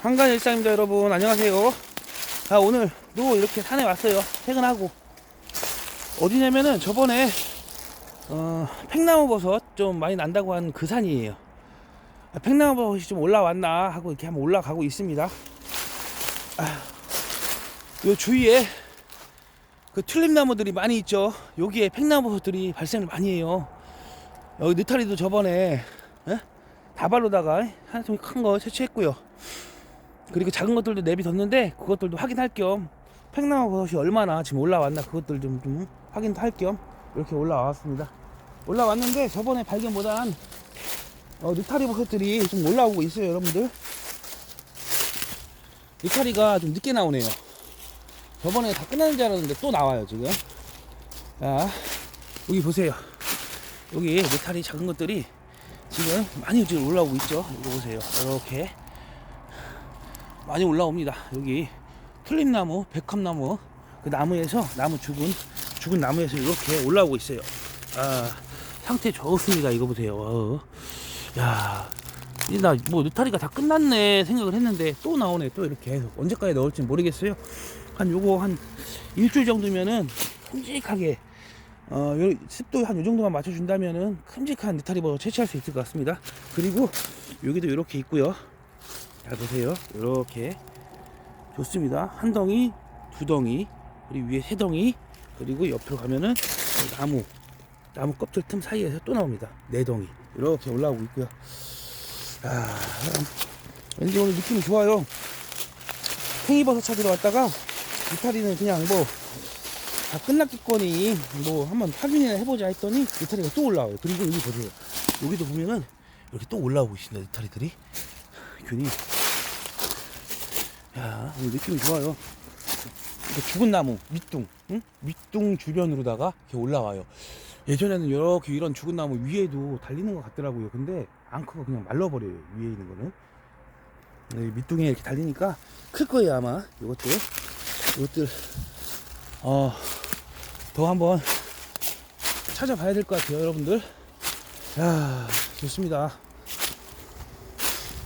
한간 일상입니다 여러분. 안녕하세요. 아 오늘도 이렇게 산에 왔어요. 퇴근하고. 어디냐면은 저번에 어, 팽나무 버섯 좀 많이 난다고 한 그 산이에요. 아, 팽나무 버섯이 좀 올라왔나 하고 이렇게 한번 올라가고 있습니다. 아, 요 주위에 그 튤립나무들이 많이 있죠. 여기에 팽나무 버섯들이 발생을 많이 해요. 여기 느타리도 저번에 에? 다발로다가 한 통이 큰 거 채취했고요 그리고 작은 것들도 내비뒀는데 그것들도 확인할 겸 팽나무 버섯이 얼마나 지금 올라왔나 그것들 좀, 좀 확인도 할 겸 이렇게 올라왔습니다. 올라왔는데 저번에 발견 보단 어, 느타리 버섯들이 좀 올라오고 있어요 여러분들. 느타리가 좀 늦게 나오네요. 저번에 다 끝나는 줄 알았는데 또 나와요 지금. 자 여기 보세요. 여기 느타리 작은 것들이 지금 많이 지금 올라오고 있죠. 이거 보세요. 이렇게 많이 올라옵니다. 여기 튤립나무, 백합나무 그 나무에서 나무 죽은 죽은 나무에서 이렇게 올라오고 있어요. 아 상태 좋습니다. 이거 보세요. 어. 야, 나뭐 느타리가 다 끝났네 생각을 했는데 또 나오네. 또 이렇게 계속 언제까지 넣을지 모르겠어요. 한 요거 한 일주일 정도면은 큼직하게 어, 요 습도 한 요 정도만 맞춰준다면은 큼직한 느타리 버섯 채취할 수 있을 것 같습니다. 그리고 여기도 이렇게 있고요. 잘 보세요. 이렇게 좋습니다. 한 덩이, 두 덩이, 그리고 위에 세 덩이, 그리고 옆으로 가면은 나무, 나무 껍질 틈 사이에서 또 나옵니다. 네 덩이 이렇게 올라오고 있고요. 아, 왠지 오늘 느낌이 좋아요. 팽이버섯 찾으러 왔다가 이파리는 그냥 뭐 다 끝났겠거니 뭐 한번 확인이나 해보자 했더니 이파리가 또 올라와요. 그리고 여기 보세요. 여기도 보면은 이렇게 또 올라오고 있습니다. 이파리들이 균이 야, 오늘 느낌이 좋아요. 죽은 나무, 밑둥, 응? 밑둥 주변으로다가 이렇게 올라와요. 예전에는 이렇게 이런 죽은 나무 위에도 달리는 것 같더라고요. 근데 앙크가 그냥 말라버려요. 위에 있는 거는. 네, 밑둥에 이렇게 달리니까 클 거예요, 아마. 이것들. 이것들, 어, 더 한번 찾아봐야 될 것 같아요, 여러분들. 야, 좋습니다.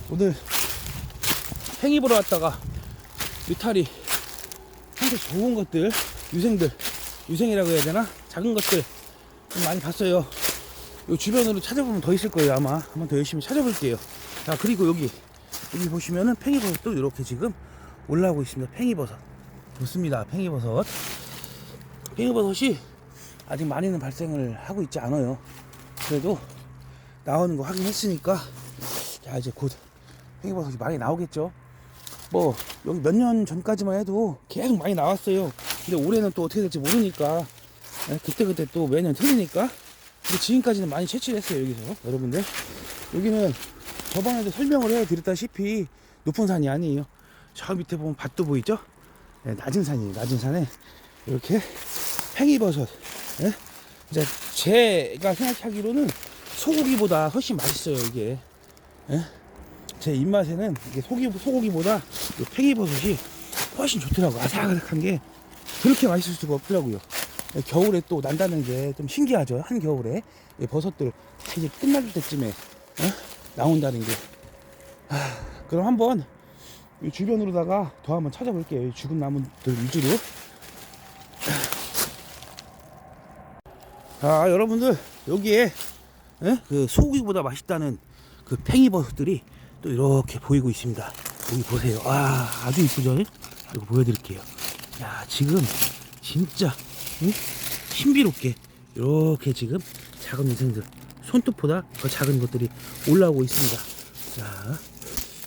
오늘 팽이 보러 왔다가 느타리 상태 좋은 것들 유생들 유생이라고 해야 되나? 작은 것들 좀 많이 봤어요. 요 주변으로 찾아보면 더 있을 거예요 아마. 한번 더 열심히 찾아볼게요. 자 그리고 여기 여기 보시면은 팽이버섯도 이렇게 지금 올라오고 있습니다. 팽이버섯. 좋습니다. 팽이버섯. 팽이버섯이 아직 많이는 발생을 하고 있지 않아요. 그래도 나오는 거 확인했으니까 자 이제 곧 팽이버섯이 많이 나오겠죠 뭐 여기 몇 년 전까지만 해도 계속 많이 나왔어요. 근데 올해는 또 어떻게 될지 모르니까 예, 그때 그때 또 매년 틀리니까. 근데 지금까지는 많이 채취를 했어요 여기서. 여러분들. 여기는 저번에도 설명을 해 드렸다시피 높은 산이 아니에요. 저 밑에 보면 밭도 보이죠? 예, 낮은 산이에요 낮은 산에. 이렇게 팽이버섯 예? 이제 제가 생각하기로는 소고기보다 훨씬 맛있어요 이게. 예? 제 입맛에는 이게 소기, 소고기보다 이 팽이버섯이 훨씬 좋더라고. 아삭아삭한 게 그렇게 맛있을 수가 없더라고요. 겨울에 또 난다는 게 좀 신기하죠. 한겨울에 이 버섯들 다 이제 끝날 때쯤에 어? 나온다는 게. 아, 그럼 한번 이 주변으로다가 더 한번 찾아볼게요. 이 죽은 나무들 위주로. 아, 여러분들 여기에 예? 그 소고기보다 맛있다는 그 팽이버섯들이 또 이렇게 보이고 있습니다. 여기 보세요. 아, 아주 이쁘죠? 이거 보여드릴게요. 야, 지금 진짜 응? 신비롭게 이렇게 지금 작은 인생들 손톱보다 더 작은 것들이 올라오고 있습니다. 자,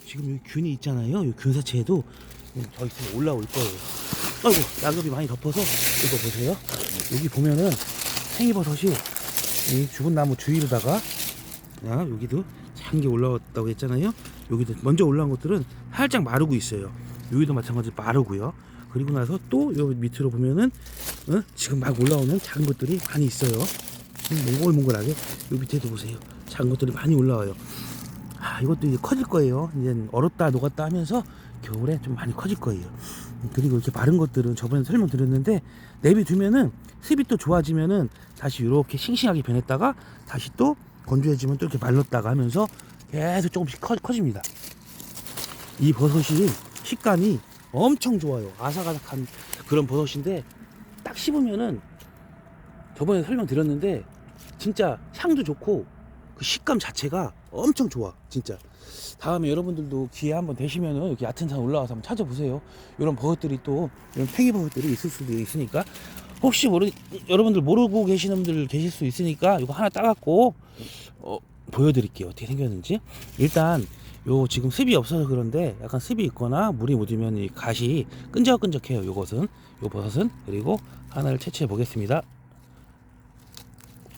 지금 여기 균이 있잖아요. 이 균사체에도 더 있으면 올라올 거예요. 아이고, 낙엽이 많이 덮어서 이거 보세요. 여기 보면은 생이버섯이 이 죽은 나무 주위로다가 야, 여기도 한개 올라왔다고 했잖아요. 여기도 먼저 올라온 것들은 살짝 마르고 있어요. 여기도 마찬가지로 마르고요. 그리고 나서 또 여기 밑으로 보면은 어? 지금 막 올라오는 작은 것들이 많이 있어요. 음, 몽글몽글하게 요 밑에도 보세요. 작은 것들이 많이 올라와요. 아 이것도 이제 커질 거예요. 이제 얼었다 녹았다 하면서 겨울에 좀 많이 커질 거예요. 음, 그리고 이렇게 마른 것들은 저번에 설명 드렸는데 내비두면은 습이 또 좋아지면은 다시 이렇게 싱싱하게 변했다가 다시 또 건조해지면 또 이렇게 말랐다가 하면서 계속 조금씩 커, 커집니다. 이 버섯이 식감이 엄청 좋아요. 아삭아삭한 그런 버섯인데 딱 씹으면은 저번에 설명드렸는데 진짜 향도 좋고 그 식감 자체가 엄청 좋아 진짜 다음에 여러분들도 기회 한번 되시면은 여기 얕은 산 올라와서 한번 찾아보세요 이런 버섯들이 또 이런 팽이 버섯들이 있을 수도 있으니까 혹시 모르 여러분들 모르고 계시는 분들 계실 수 있으니까 이거 하나 따갖고 어, 보여드릴게요. 어떻게 생겼는지. 일단 요 지금 습이 없어서 그런데 약간 습이 있거나 물이 묻으면 이 갓이 끈적끈적해요 요것은. 요 버섯은. 그리고 하나를 채취해 보겠습니다.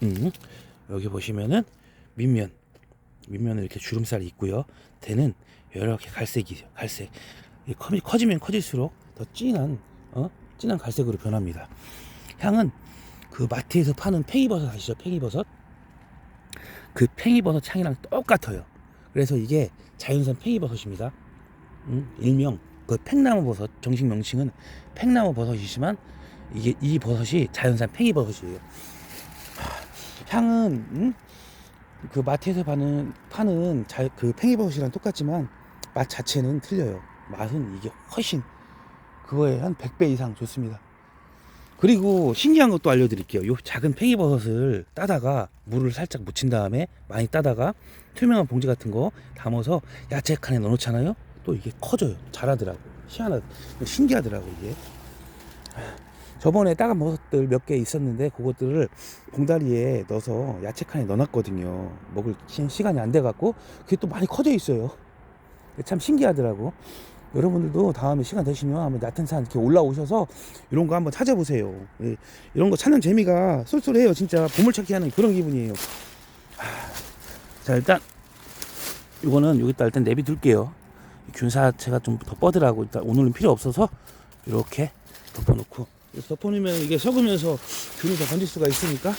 음, 여기 보시면은 밑면. 밑면에 이렇게 주름살이 있고요. 대는 이렇게 갈색이죠 갈색. 커지면 커질수록 더 진한 어? 진한 갈색으로 변합니다 향은 그 마트에서 파는 팽이버섯 아시죠 팽이버섯 그 팽이버섯 향이랑 똑같아요 그래서 이게 자연산 팽이버섯입니다 음, 일명 그 팽나무 버섯 정식 명칭은 팽나무 버섯이지만 이게 이 버섯이 자연산 팽이버섯이에요 향은 음? 그 마트에서 파는 파는 자, 그 팽이버섯이랑 똑같지만 맛 자체는 틀려요. 맛은 이게 훨씬 그거에 한 100배 이상 좋습니다. 그리고 신기한 것도 알려드릴게요. 요 작은 팽이버섯을 따다가 물을 살짝 묻힌 다음에 많이 따다가 투명한 봉지 같은 거 담아서 야채 칸에 넣어놓잖아요. 또 이게 커져요. 자라더라고. 희한하, 신기하더라고 이게. 저번에 따간 버섯들 몇 개 있었는데 그것들을 봉다리에 넣어서 야채 칸에 넣어놨거든요. 먹을 시- 시간이 안 돼갖고 그게 또 많이 커져 있어요. 참 신기하더라고. 여러분들도 다음에 시간 되시면 한번 얕은 산 이렇게 올라오셔서 이런 거 한번 찾아보세요. 예, 이런 거 찾는 재미가 쏠쏠해요. 진짜 보물찾기 하는 그런 기분이에요. 하, 자 일단 이거는 여기다 일단 내비둘게요. 균사체가 좀더 뻗으라고 일단 오늘은 필요 없어서 이렇게 덮어놓고 덮어놓으면 이게 썩으면서 균이 더 번질 수가 있으니까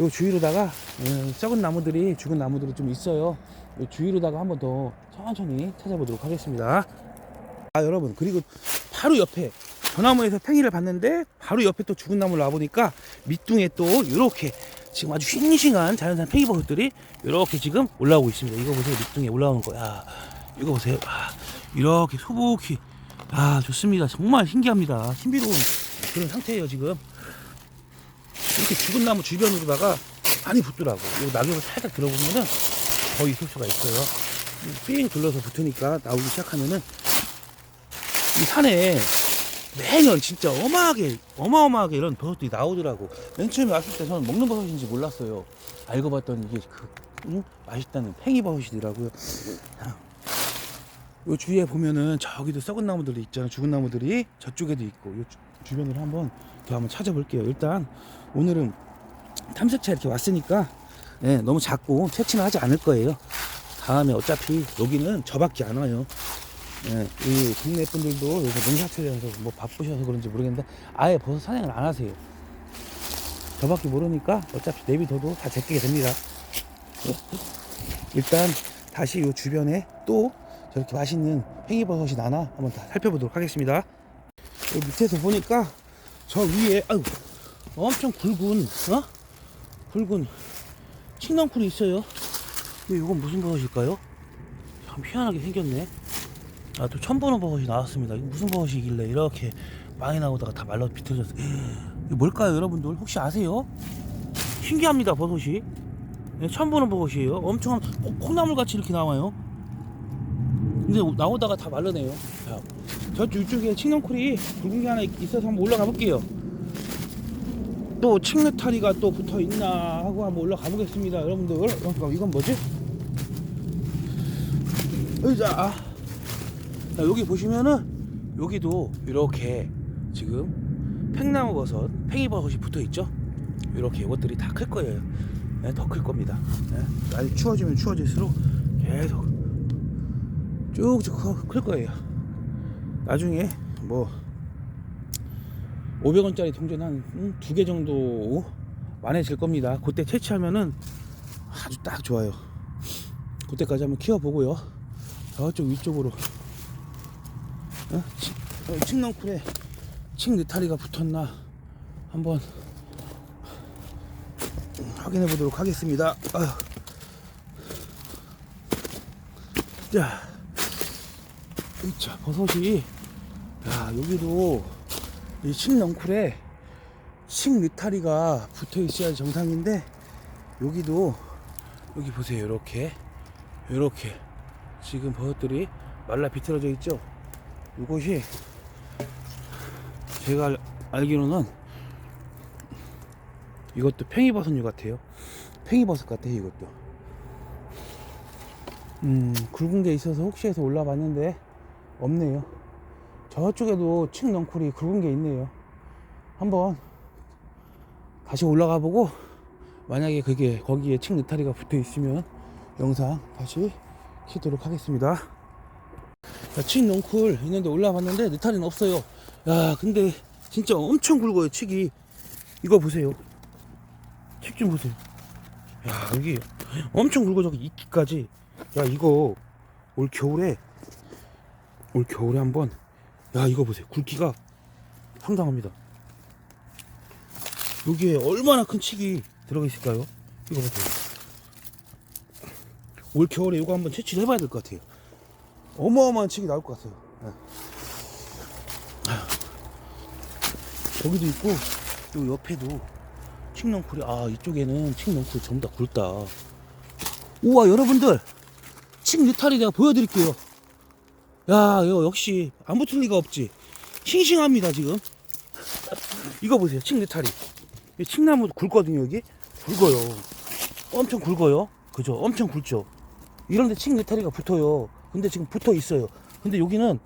요 주위로다가 예, 썩은 나무들이 죽은 나무들이 좀 있어요. 요 주위로다가 한번 더 천천히 찾아보도록 하겠습니다. 아 여러분 그리고 바로 옆에 전나무에서 팽이를 봤는데 바로 옆에 또 죽은 나무를 놔보니까 밑둥에 또 이렇게 지금 아주 싱싱한 자연산 팽이버섯들이 이렇게 지금 올라오고 있습니다. 이거 보세요 밑둥에 올라오는 거야. 이거 보세요. 아, 이렇게 소복히 아 좋습니다. 정말 신기합니다. 신비로운 그런 상태예요 지금. 이렇게 죽은 나무 주변으로다가 많이 붙더라고. 요 낙엽을 살짝 들어보면은 거의 있을 수가 있어요. 삥 둘러서 붙으니까 나오기 시작하면은 이 산에 매년 진짜 어마하게 어마어마하게 이런 버섯들이 나오더라고. 맨 처음에 왔을 때 저는 먹는 버섯인지 몰랐어요. 알고 봤더니 이게 그 응? 맛있다는 팽이 버섯이더라고요. 요 주위에 보면은 저기도 썩은 나무들이 있잖아요. 죽은 나무들이 저쪽에도 있고 요 주- 주변으로 한번 더 한번 찾아볼게요. 일단 오늘은 탐색차 이렇게 왔으니까 예, 너무 작고 채취는 하지 않을 거예요. 다음에 어차피 여기는 저밖에 안 와요. 예, 이 국내 분들도 요새 농사철이라서 뭐 바쁘셔서 그런지 모르겠는데 아예 버섯 사냥을 안 하세요. 저밖에 모르니까 어차피 내비둬도 다 제끼게 됩니다. 예. 일단 다시 요 주변에 또 저렇게 맛있는 팽이버섯이 나나 한번 다 살펴보도록 하겠습니다. 여기 밑에서 보니까 저 위에 아유 엄청 굵은 어 굵은 칡넝쿨이 있어요. 근데 이건 무슨 버섯일까요? 참 희한하게 생겼네. 아 또 처음 보는 버섯이 나왔습니다. 이거 무슨 버섯이길래 이렇게 많이 나오다가 다 말라 비틀어졌어. 이게 뭘까요, 여러분들? 혹시 아세요? 신기합니다, 버섯이. 네, 처음 보는 버섯이에요. 엄청 콩- 콩나물 같이 이렇게 나와요. 근데 나오다가 다 말라네요. 자, 저쪽 이쪽에 칡넝쿨이 굵은 게 하나 있- 있어서 한번 올라가 볼게요. 또 칡느타리가 또 붙어 있나 하고 한번 올라가 보겠습니다, 여러분들. 어, 이건 뭐지? 의자. 자, 여기 보시면은 여기도 이렇게 지금 팽나무 버섯, 팽이 버섯이 붙어 있죠. 이렇게 이것들이 다 클 거예요. 더클 겁니다. 네, 날이 추워지면 추워질수록 계속 쭉쭉 커- 클 거예요. 나중에 뭐 500원짜리 동전 한 두 개 정도 많아질 겁니다. 그때 채취하면은 아주 딱 좋아요. 그때까지 한번 키워보고요. 저쪽 위쪽으로 어? 치- 어, 칡넝쿨에 칡 느타리가 붙었나 한번 확인해 보도록 하겠습니다. 아휴. 자, 자, 버섯이, 야, 여기도 이 칡넝쿨에 칡 느타리가 붙어 있어야 정상인데, 여기도, 여기 보세요. 이렇게, 이렇게. 지금 버섯들이 말라 비틀어져 있죠? 이것이 제가 알- 알기로는 이것도 팽이버섯류 같아요. 팽이버섯 같아요, 이것도. 음, 굵은 게 있어서 혹시 해서 올라봤는데 없네요. 저쪽에도 칡넝쿨이 굵은 게 있네요. 한번 다시 올라가 보고 만약에 그게 거기에 칡 느타리가 붙어 있으면 영상 다시 키도록 하겠습니다. 자, 칡넝쿨 있는데 올라봤는데 느타리는 없어요. 야, 근데 진짜 엄청 굵어요, 칡이. 이거 보세요. 칡 좀 보세요. 야, 여기 엄청 굵어 저기 이끼까지. 야, 이거 올 겨울에 올 겨울에 한번 야, 이거 보세요. 굵기가 상당합니다. 여기에 얼마나 큰 칡이 들어가 있을까요? 이거 보세요. 올 겨울에 이거 한번 채취를 해봐야 될 것 같아요. 어마어마한 칡이 나올 것 같아요. 예. 저기도 있고, 요 옆에도 칡넝쿨이, 아, 이쪽에는 칡넝쿨이 전부 다 굵다. 우와, 여러분들! 칡 느타리 내가 보여드릴게요. 야, 이거 역시 안 붙을 리가 없지. 싱싱합니다, 지금. 이거 보세요, 칡 느타리. 이 칡나무 굵거든요, 여기. 굵어요. 엄청 굵어요. 그죠? 엄청 굵죠? 이런데 칡 느타리가 붙어요. 근데 지금 붙어 있어요. 근데 여기는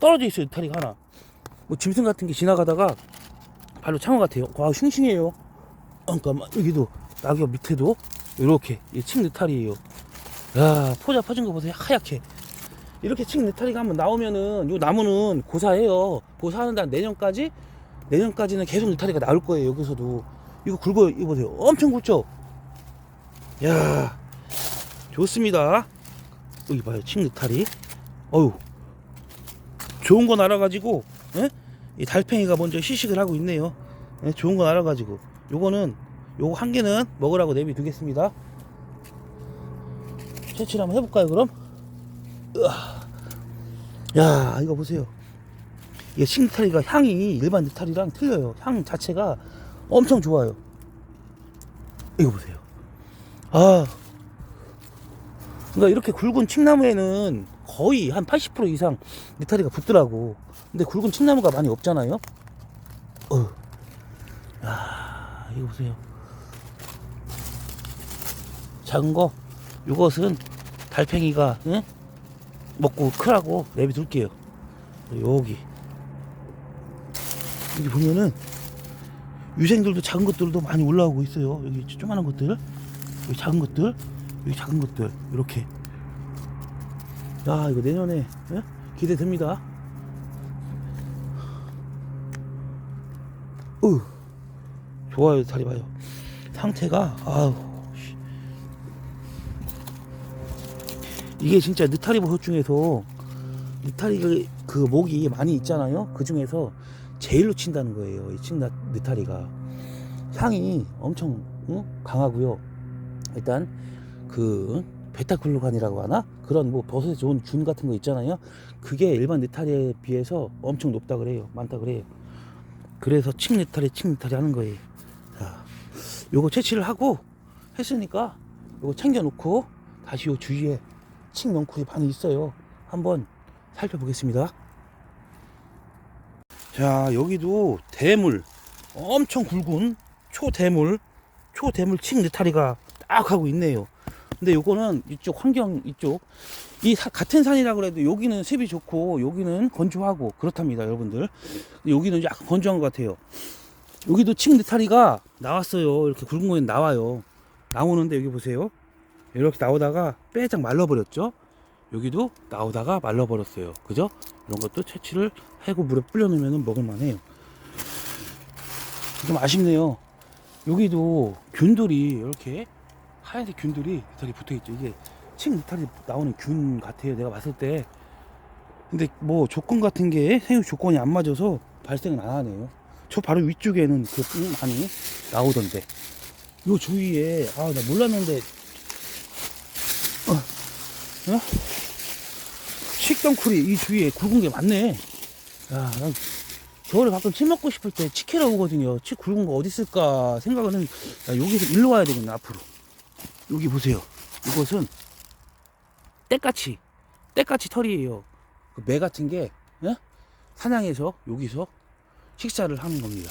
떨어져 있어요, 느타리가 하나. 뭐 짐승 같은 게 지나가다가 발로 창어 같아요. 와, 싱싱해요. 어, 잠깐만, 여기도 낙엽 밑에도 이렇게 칡 느타리예요. 야, 포자 퍼진 거 보세요. 하얗게. 이렇게 칡 느타리가 한번 나오면은 요 나무는 고사해요. 고사하는 데 내년까지 내년까지는 계속 느타리가 나올 거예요. 여기서도 이거 굵어요. 이거 보세요. 엄청 굵죠? 야, 좋습니다. 여기 봐요. 칡 느타리. 어유, 좋은 건 알아가지고, 예? 이 달팽이가 먼저 시식을 하고 있네요. 예, 좋은 건 알아가지고, 요거는 요거 한 개는 먹으라고 내비 두겠습니다. 채취를 한번 해볼까요, 그럼? 으아. 야, 이거 보세요. 이게 칡 느타리가 향이 일반 느타리랑 틀려요. 향 자체가 엄청 좋아요. 이거 보세요. 아, 그러니까 이렇게 굵은 칡나무에는 거의 한 80% 이상 느타리가 붙더라고. 근데 굵은 칡나무가 많이 없잖아요. 어. 야, 이거 보세요. 작은 거, 이것은 달팽이가 응? 먹고 크라고 내비둘게요. 여기 여기 보면은 유생들도 작은 것들도 많이 올라오고 있어요. 여기 조그마한 것들, 여기 작은 것들, 여기 작은 것들 이렇게. 야 이거 내년에 예? 기대됩니다. 어 좋아요 다리 봐요. 상태가 아우 씨. 이게 진짜 느타리 버섯 중에서 느타리 그 목이 많이 있잖아요. 그 중에서 제일로 친다는 거예요. 이친 느타리가 향이 엄청 응? 강하고요. 일단 그 베타글루칸이라고 하나 그런 뭐 버섯에 좋은 균 같은 거 있잖아요. 그게 일반 느타리에 비해서 엄청 높다 그래요. 많다 그래요. 그래서 칡 느타리 칡 느타리 하는 거예요. 자, 요거 채취를 하고 했으니까 요거 챙겨 놓고 다시 요 주위에 칡 넝쿨이 많이 있어요. 한번 살펴보겠습니다. 자, 여기도 대물, 엄청 굵은 초대물, 초대물 칡 느타리가 딱 하고 있네요. 근데 요거는 이쪽 환경 이쪽 이 사- 같은 산이라 그래도 여기는 습이 좋고 여기는 건조하고 그렇답니다, 여러분들. 여기는 약간 건조한 것 같아요. 여기도 칡 느타리가 나왔어요. 이렇게 굵은 거는 나와요. 나오는데 여기 보세요. 이렇게 나오다가 빼짝 말라버렸죠. 여기도 나오다가 말라버렸어요. 그죠? 이런 것도 채취를 해고 물에 불려 놓으면 먹을만 해요. 좀 아쉽네요. 여기도 균들이 이렇게 하얀색 균들이 느타리 붙어있죠. 이게 칡 느타리 나오는 균 같아요. 내가 봤을 때. 근데 뭐 조건 같은 게 생육 조건이 안 맞아서 발생은 안 하네요. 저 바로 위쪽에는 그 뿔 많이 나오던데. 요 주위에 아 나 몰랐는데 어, 어? 식덩쿨이 이 주위에 굵은 게 많네. 야, 난 겨울에 가끔 치 먹고 싶을 때 치캐러 오거든요. 치 굵은 거 어디 있을까 생각은 야, 여기서 일로 와야 되겠네, 앞으로. 여기 보세요. 이것은 때까치, 때까치 털이에요. 그 매 같은 게, 예? 사냥해서 여기서 식사를 하는 겁니다.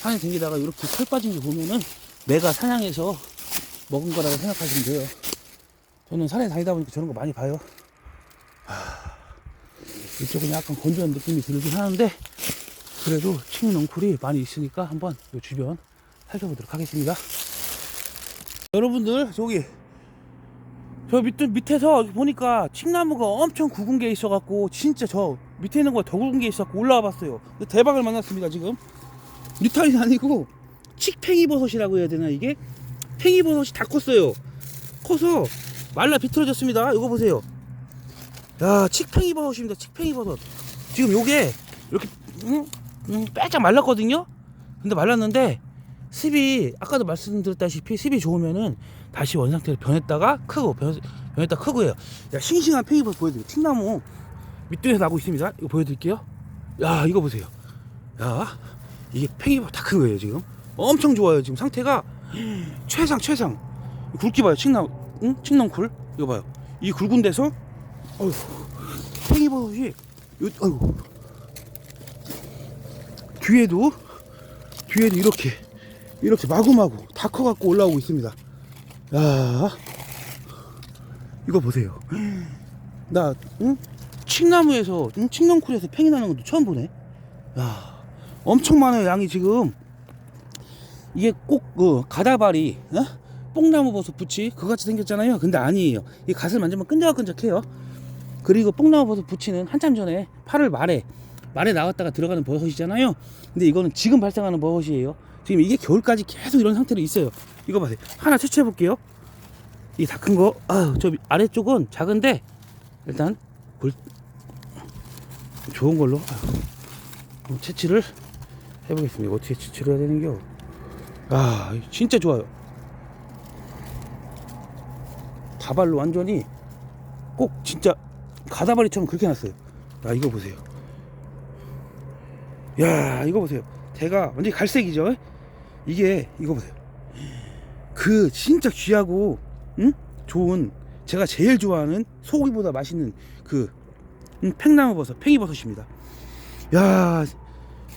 산에 댕기다가 이렇게 털 빠진 거 보면은 매가 사냥해서 먹은 거라고 생각하시면 돼요. 저는 산에 다니다 보니까 저런 거 많이 봐요. 하, 이쪽은 약간 건조한 느낌이 들긴 하는데 그래도 칭 넝쿨이 많이 있으니까 한번 이 주변 살펴보도록 하겠습니다. 여러분들 저기 저 밑, 밑에서 보니까 칡나무가 엄청 굵은 게 있어갖고 진짜 저 밑에 있는 거더 굵은 게 있어갖고 올라와 봤어요. 근데 대박을 만났습니다 지금. 뉴탈이 아니고 칡팽이 버섯이라고 해야 되나 이게? 팽이 버섯이 다 컸어요. 커서 말라 비틀어졌습니다. 이거 보세요. 야 칡팽이 버섯입니다. 칡팽이 버섯. 지금 요게 이렇게 음, 음, 빼짝 말랐거든요. 근데 말랐는데 습이 아까도 말씀드렸다시피 습이 좋으면은 다시 원상태로 변했다가 크고 변, 변했다 크고요. 야 싱싱한 팽이버섯 보여드릴게요. 팅나무 밑둥에서 나고 있습니다. 이거 보여드릴게요. 야 이거 보세요. 야 이게 팽이버섯 다 큰 거예요 지금. 엄청 좋아요 지금 상태가 최상 최상. 굵기 봐요 칡나무 응? 칡넝쿨 이거 봐요. 이 굵은 데서 어휴 팽이버섯이 뒤에도 뒤에도 이렇게 이렇게 마구마구 다 커갖고 올라오고 있습니다. 야 이거 보세요. 나 응? 칡나무에서 응? 칡넝쿨에서 팽이 나는 것도 처음 보네. 야 엄청 많아요 양이 지금. 이게 꼭 그 가다발이 어? 뽕나무 버섯 부치 그같이 생겼잖아요. 근데 아니에요. 이 갓을 만지면 끈적끈적해요. 그리고 뽕나무 버섯 부치는 한참 전에 8월 말에 말에 나왔다가 들어가는 버섯이잖아요. 근데 이거는 지금 발생하는 버섯이에요. 지금 이게 겨울까지 계속 이런 상태로 있어요. 이거 봐세요. 하나 채취해 볼게요. 이게 다큰 거. 아, 저 아래쪽은 작은데 일단 볼 좋은 걸로 채취를 해보겠습니다. 어떻게 채취를 해야 되는겨? 아, 진짜 좋아요. 다발로 완전히 꼭 진짜 가다발이처럼 그렇게 났어요. 야, 이거 보세요. 야 이거 보세요 대가 완전히 갈색이죠 이게 이거 보세요. 그 진짜 귀하고 응? 좋은 제가 제일 좋아하는 소고기보다 맛있는 그 음, 팽나무 버섯 팽이 버섯입니다. 야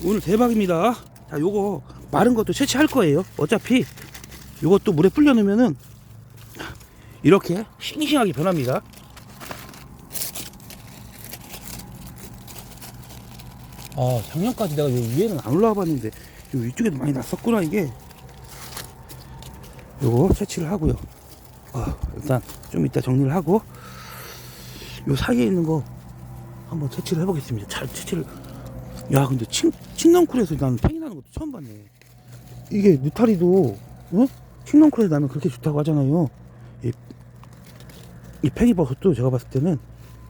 오늘 대박입니다. 자 요거 마른 것도 채취할 거예요. 어차피 요것도 물에 불려 놓으면은 이렇게 싱싱하게 변합니다. 아 작년까지 내가 요 위에는 안 올라와 봤는데 요 위쪽에도 많이 났었구나 이게. 요거 채취를 하고요. 아 일단 좀 이따 정리를 하고 요 사이에 있는 거 한번 채취를 해보겠습니다. 잘 채취를. 야 근데 칭, 칭넝쿨에서 나는 팽이 나는 것도 처음 봤네. 이게 느타리도 어? 칭넝쿨에서 나면 그렇게 좋다고 하잖아요. 이, 이 팽이버섯도 제가 봤을 때는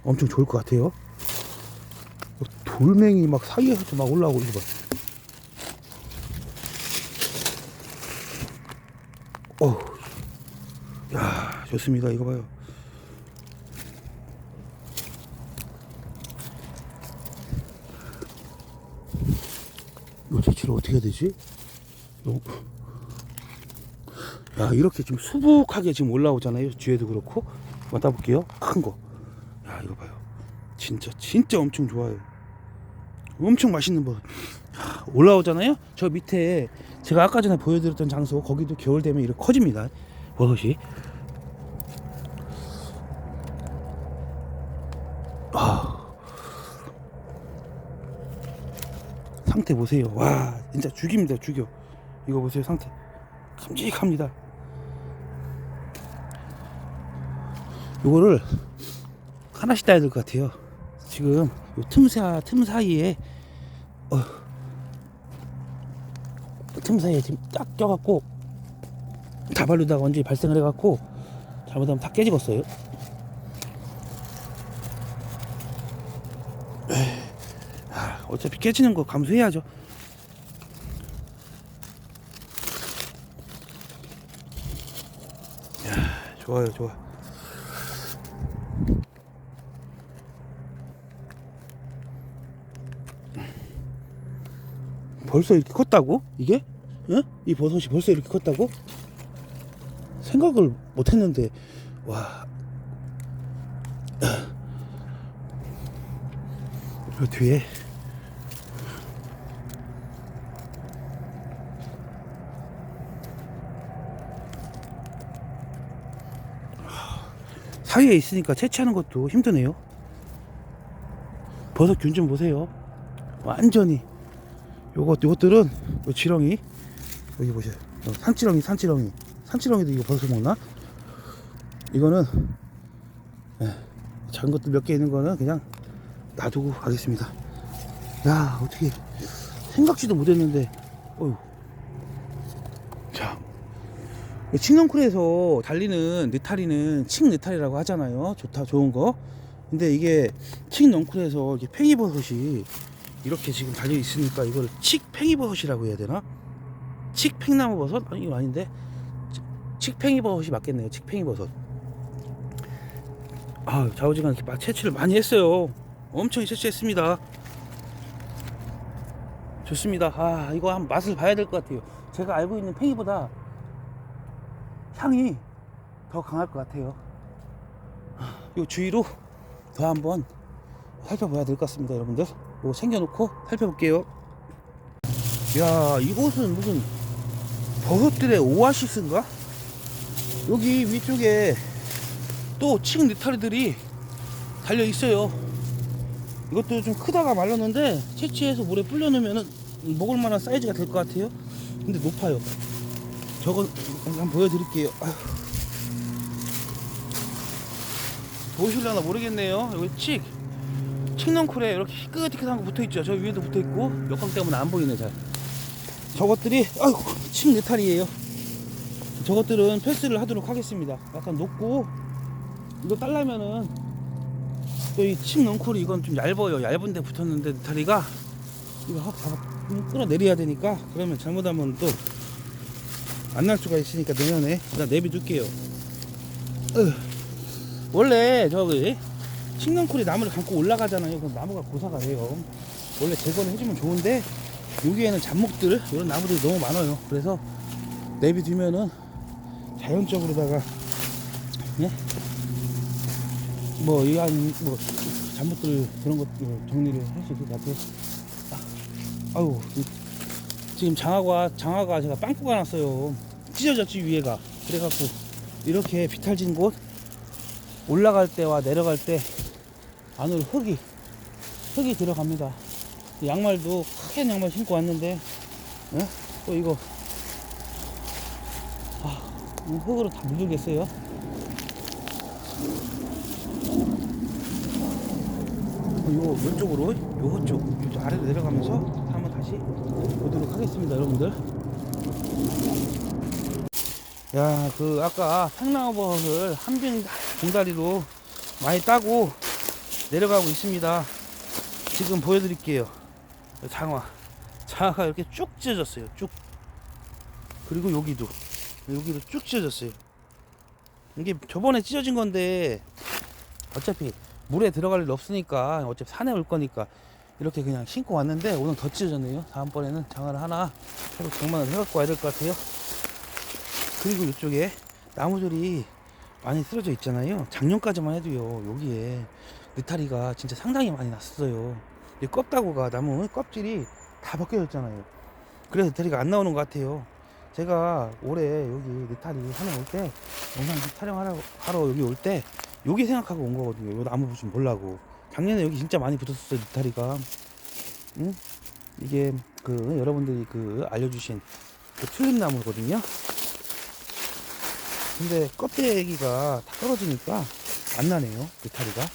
엄청 좋을 것 같아요. 돌멩이 막 사이에서도 막 올라오고 이거 봐. 어, 야 좋습니다. 이거 봐요. 요 채취를 어떻게 해야 되지? 요... 야 이렇게 좀 수북하게 지금 올라오잖아요. 뒤에도 그렇고 맡아볼게요. 큰 거. 야 이거 봐요. 진짜 진짜 엄청 좋아요. 엄청 맛있는 버 올라오잖아요. 저 밑에 제가 아까 전에 보여드렸던 장소 거기도 겨울 되면 이렇게 커집니다. 버섯이. 상태 보세요. 와 진짜 죽입니다. 죽여. 이거 보세요 상태. 큼직합니다. 요거를 하나씩 따야 될 것 같아요. 지금 요 틈사 틈 사이에 어, 틈 사이에 지금 딱 껴갖고 다발로다가 완전히 발생을 해갖고 잘못하면 다 깨지겠어요. 어차피 깨지는 거 감수해야죠. 야, 좋아요, 좋아. 벌써 이렇게 컸다고? 이게? 응? 이 버섯이 벌써 이렇게 컸다고? 생각을 못했는데 와. 그 뒤에 사이에 있으니까 채취하는 것도 힘드네요. 버섯 균 좀 보세요. 완전히 요것 요것들은 요 지렁이 여기 보세요. 요 산지렁이 산지렁이 산지렁이도 이거 버섯 먹나? 이거는 예, 작은 것들 몇개 있는 거는 그냥 놔두고 가겠습니다. 야 어떻게 생각지도 못했는데 어휴 자 칡넝쿨에서 달리는 느타리는 칡 느타리라고 하잖아요. 좋다 좋은 거. 근데 이게 칡넝쿨에서 이게 팽이버섯이 이렇게 지금 달려 있으니까 이걸 칡팽이버섯이라고 해야 되나? 칡팽나무 버섯? 아니 이거 아닌데 칡팽이버섯이 맞겠네요. 칡팽이버섯. 아 좌우지간 이렇게 막 채취를 많이 했어요. 엄청 채취했습니다. 좋습니다. 아 이거 한 맛을 봐야 될 것 같아요. 제가 알고 있는 팽이보다 향이 더 강할 것 같아요. 요 주위로 더 한번 살펴봐야 될 것 같습니다, 여러분들. 요거 챙겨놓고 살펴볼게요. 야, 이곳은 무슨 버섯들의 오아시스인가? 여기 위쪽에 또 칡 느타리들이 달려 있어요. 이것도 좀 크다가 말랐는데 채취해서 물에 불려놓으면 먹을 만한 사이즈가 될 것 같아요. 근데 높아요. 저건 한번 보여드릴게요. 아휴. 보이실려나 모르겠네요. 여기 칡. 칡넝쿨에 이렇게 희끗희끗한 거 붙어있죠. 저 위에도 붙어있고 역광 때문에 안 보이네 잘. 저것들이 아이고 칡 느타리예요. 저것들은 패스를 하도록 하겠습니다. 약간 높고 이거 딸라면은 또이 칡넝쿨이 이건 좀 얇아요. 얇은데 붙었는데 느타리가 이거 확 잡아 끌어내려야 되니까 그러면 잘못하면 또 안 날 수가 있으니까 내년에 그냥 내비둘게요. 으. 원래 저기 칡넝쿨이 나무를 감고 올라가잖아요. 그럼 나무가 고사가 돼요. 원래 제거는 해주면 좋은데 여기에는 잡목들 이런 나무들이 너무 많아요. 그래서 내비두면은 자연적으로다가 예? 뭐이안뭐 잡목들 그런 것들 정리를 할 수 있을 것 같아요. 아, 이- 지금 장화가 장화가 제가 빵꾸가 났어요. 찢어졌지 위에가. 그래갖고 이렇게 비탈진 곳 올라갈 때와 내려갈 때 안으로 흙이 흙이 들어갑니다. 양말도 큰 양말 신고 왔는데 예? 또 이거 아, 이 흙으로 다 물들겠어요. 요 왼쪽으로 요 쪽, 요 아래로 내려가면서 다시 보도록 하겠습니다, 여러분들. 야, 그 아까 팽나무버섯을 한병 봉다리로 많이 따고 내려가고 있습니다. 지금 보여드릴게요. 장화. 장화가 이렇게 쭉 찢어졌어요. 쭉. 그리고 여기도. 여기도 쭉 찢어졌어요. 이게 저번에 찢어진 건데 어차피 물에 들어갈 일 없으니까 어차피 산에 올 거니까 이렇게 그냥 신고 왔는데 오늘 더 찢어졌네요. 다음번에는 장화를 하나 새로 장만을 해갖고 와야 될 것 같아요. 그리고 이쪽에 나무들이 많이 쓰러져 있잖아요. 작년까지만 해도요, 여기에 느타리가 진짜 상당히 많이 났어요. 이 껍다구가 나무 껍질이 다 벗겨졌잖아요. 그래서 느타리가 안 나오는 것 같아요. 제가 올해 여기 느타리 산에 올 때, 영상 촬영하러 하러 여기 올 때, 여기 생각하고 온 거거든요. 요 나무 좀 보려고. 작년에 여기 진짜 많이 붙었었어요 느타리가. 응? 이게 그 여러분들이 그 알려주신 그 튤립나무거든요. 근데 껍데기가 다 떨어지니까 안 나네요 느타리가.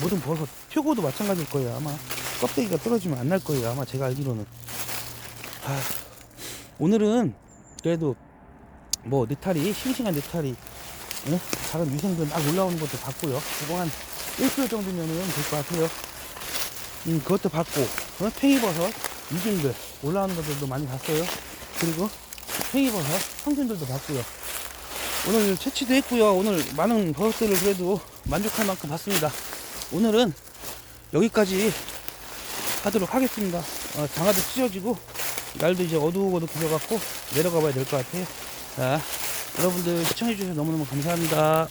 모든 벌써 표고도 마찬가지일 거예요 아마. 껍데기가 떨어지면 안 날 거예요 아마 제가 알기로는. 아, 오늘은 그래도 뭐 네 느타리 싱싱한 네 느타리 응? 다른 위생들 막 올라오는 것도 봤고요. 그동안 1kg 정도면 될것 같아요. 음, 그것도 봤고, 어? 팽이버섯, 이진들 올라오는 것들도 많이 봤어요. 그리고 팽이버섯, 평균들도 봤고요. 오늘 채취도 했고요. 오늘 많은 버섯들을 그래도 만족할 만큼 봤습니다. 오늘은 여기까지 하도록 하겠습니다. 어, 장화도 찢어지고 날도 이제 어두우고 어둡해져갖고 내려가 봐야 될 것 같아요. 자, 여러분들 시청해주셔서 너무너무 감사합니다.